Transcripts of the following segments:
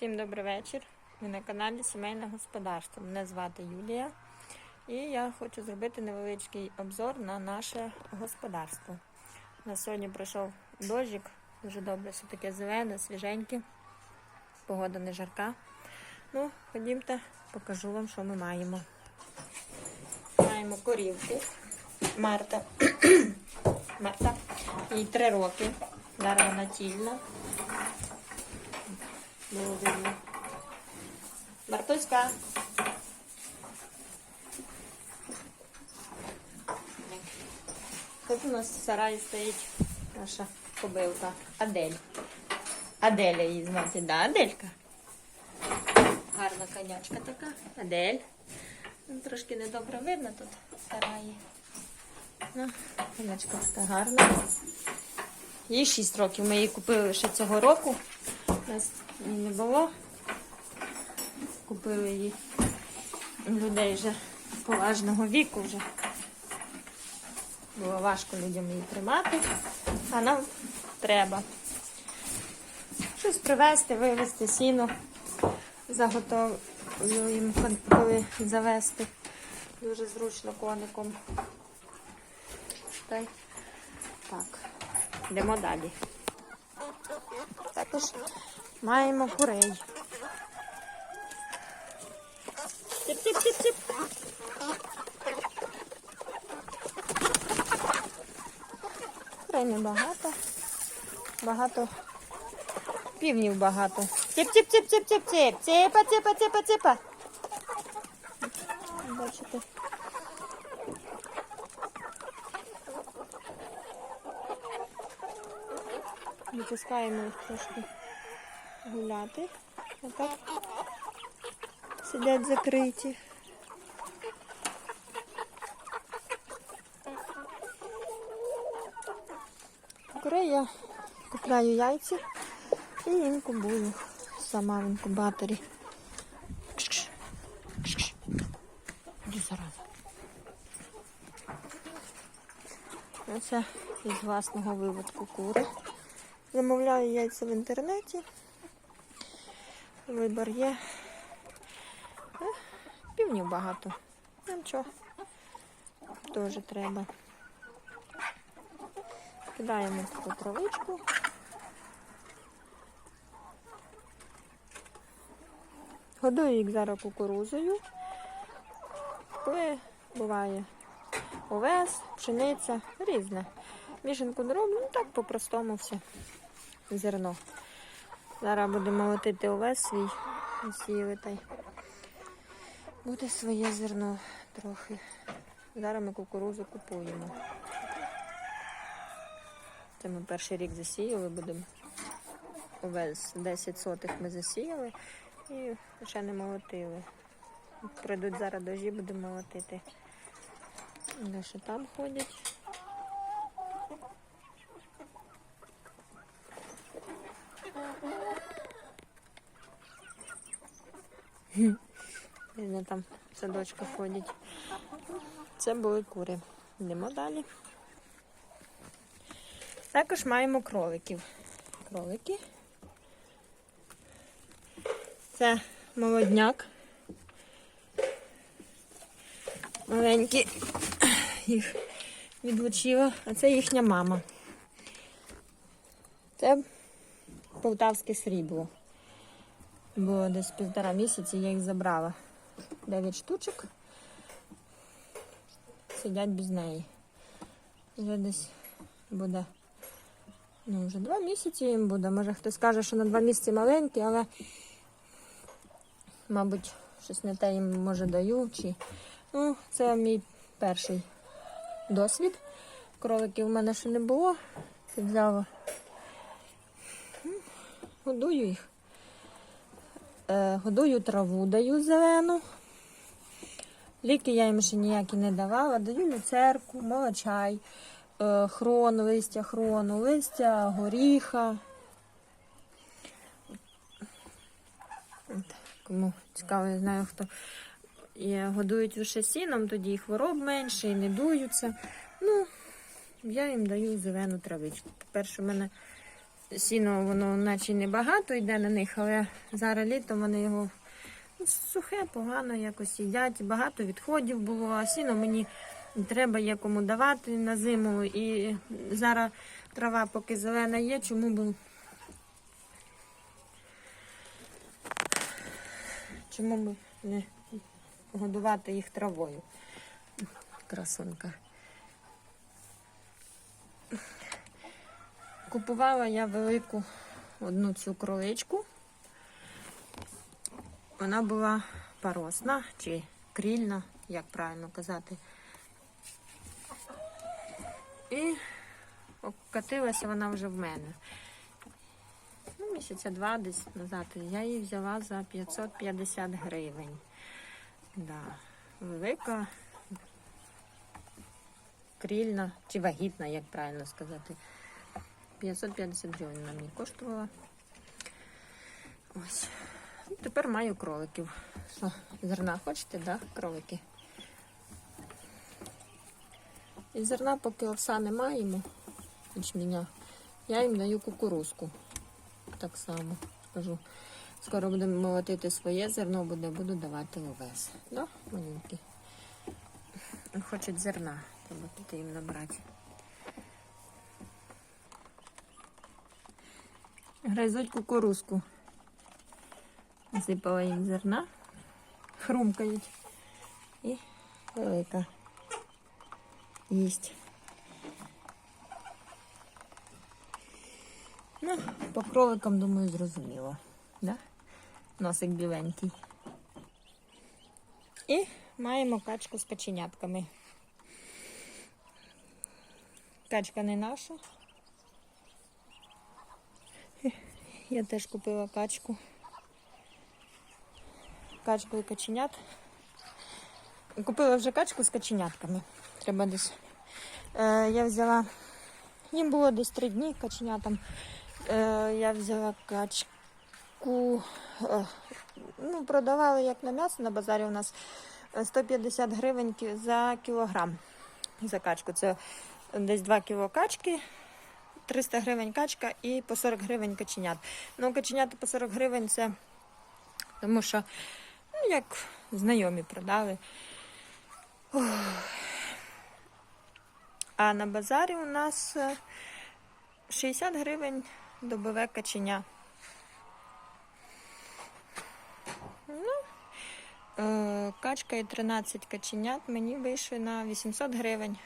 Всім добрий вечір. Ми на каналі Сімейне Господарство. Мене звати Юлія. І я хочу зробити невеличкий обзор на наше господарство. У нас сьогодні пройшов дощик, дуже добре, все таке зелене, свіженьке. Погода не жарка. Ну, ходімте, покажу вам, що ми маємо. Маємо корівку. Марта. Марта. Їй три роки. Зараз вона тільна. Видно. Мартуська. Тут у нас в сараї стоїть наша кобилка Адель. Аделя її звати, да, Аделька? Гарна конячка така. Адель. Ну, Трошки недобре видно тут в сараї. Ну, конячка така гарна. Їй 6 років. Ми її купили ще цього року. Нас не було. Купили її людей вже поважного віку вже. Було важко людям її тримати, а нам треба щось привезти, вивезти сіно, заготовлюємо, коли завести. Дуже зручно коником. Та й Так, йдемо далі. Також маємо курей. Тип-тип-тип-тип. Курей небагато. Багато. Півнів багато. Тип-тип-тип-тип-тип-тип. Ципа, ципа, ципа, ципа. Бачите. Випускаємо їх трошки гуляти. Отак сидять закриті. Курей я купляю яйця і інкубую сама в інкубаторі. Іди зараза. Оце із власного виводку кури. Замовляю яйця в інтернеті. Вибір є. Е, Півнів багато. Ну нічого. Теж треба. Кидаємо таку травичку. Годую їх зараз кукурузою. Коли буває овес, пшениця, різне. Мішанку не роблю, ну так по-простому все. Зерно. Зараз будемо молотити овес свій й буде своє зерно трохи. Зараз ми кукурузу купуємо. Це ми перший рік засіяли, будемо овес 10 сотих ми засіяли і ще не молотили. Пройдуть зараз дожі, будемо молотити. Ще там ходять. Видно, там в садочку ходять. Це були кури. Йдемо далі. Також маємо кроликів. Кролики. Це молодняк. Маленькі їх відлучила, а це їхня мама. Це полтавське срібло. Було десь півтора місяці, я їх забрала. Дев'ять штучок. Сидять без неї. Вже десь буде. Ну, вже два місяці їм буде. Може хтось скаже, що на два місяці маленькі, але, мабуть, щось не те їм може даю. Чи... Ну, це мій перший досвід. Кроликів в мене ще не було. Взяла. Годую їх. Е, годую траву, даю зелену. Ліки я їм ще ніякі не давала. Даю люцерку, молочай, е, хрон, листя хрону, листя горіха. Кому цікаво, я знаю, хто годують лише сіном, тоді і хвороб менше, і не дуються. Ну, я їм даю зелену травичку. По-перше, у мене сіно, воно наче небагато йде на них, але зараз літом вони його ну, сухе, погано якось їдять. Багато відходів було, а сіно мені треба є кому давати на зиму. І зараз трава поки зелена є, чому б. Чому б не годувати їх травою? Красунка. Купувала я велику одну цю кроличку. Вона була паросна чи крільна, як правильно казати. І окатилася вона вже в мене. Ну, місяця два десь назад. Я її взяла за 550 гривень. Да. Велика, крільна чи вагітна, як правильно сказати. 550 гривень вона мені коштувала. Ось. Ну, Тепер маю кроликів. Що, зерна хочете, да? Кролики? І зерна, поки овса не маємо, ячменя, я їм даю кукурузку. Так само скажу. Скоро будемо молотити своє зерно, буде, буду давати овес. Да, маленькі? Хочуть зерна, треба їм набрати. Гризуть кукурузку. Насипала їм зерна, хрумкають. І велика їсть. Ну, по кроликам, думаю, зрозуміло. Да? Носик біленький. І маємо качку з каченятками. Качка не наша. Я теж купила качку. Качку і каченят. Купила вже качку з каченятками. Треба десь. Е, я взяла. Їм було десь три дні каченятам. Е, я взяла качку. Е, ну, продавали як на м'ясо на базарі у нас е, 150 гривень за кілограм за качку. Це десь 2 кіло качки. 300 гривень качка і по 40 гривень каченят. Ну, каченята по 40 гривень це тому що, ну, як знайомі продали. Ух. А на базарі у нас е, 60 гривень добове каченя. Ну, е, качка і 13 каченят мені вийшли на 800 гривень.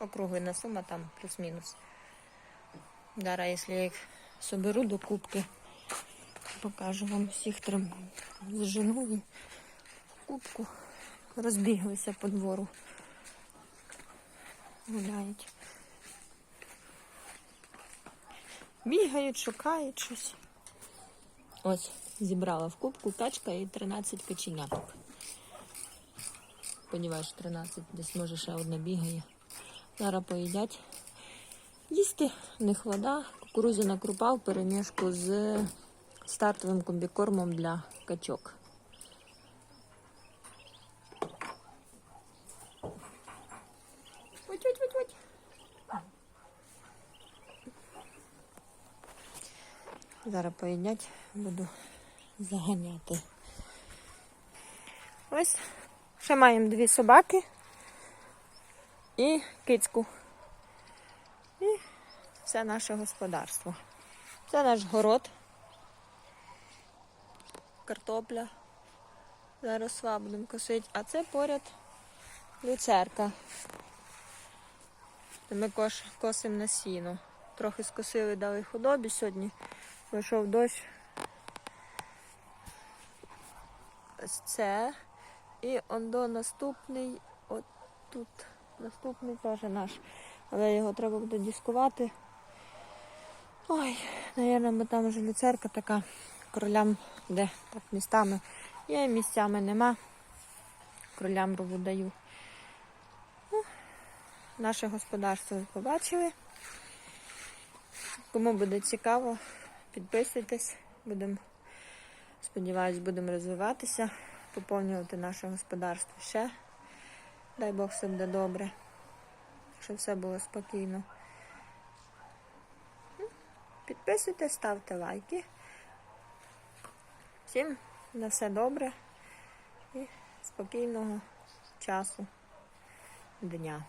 Округлена сума там плюс-мінус. Зараз, якщо я їх соберу до кубки, покажу вам всіх трим зжену і кубку. Розбіглися по двору. Гуляють. Бігають, шукають щось. Ось, зібрала в кубку качка і 13 каченяток. Сподіваюсь, 13, десь може ще одна бігає. Зараз поїдять. Їсти в них вода, кукурузяна крупа в перемішку з стартовим комбікормом для качок. Зараз поїдять, буду заганяти. Ось ще маємо дві собаки і кицьку. Все наше господарство. Це наш город. Картопля. Заросла будемо косити. А це поряд люцерка. Ми косимо на сіно. Трохи скосили, дали худобі сьогодні. Вийшов дощ. Ось це. І он до наступний, от тут. Наступний теж наш. Але його треба буде дискувати. Ой, навірно, бо там вже люцерка така кролям, де так містами. Є місцями нема. Кролям рову даю. Ну, наше господарство ви побачили. Кому буде цікаво, підписуйтесь. Будемо, сподіваюсь, будемо розвиватися, поповнювати наше господарство ще. Дай Бог все буде добре, щоб все було спокійно. Підписуйтесь, ставте лайки. Всім на все добре і спокійного часу дня.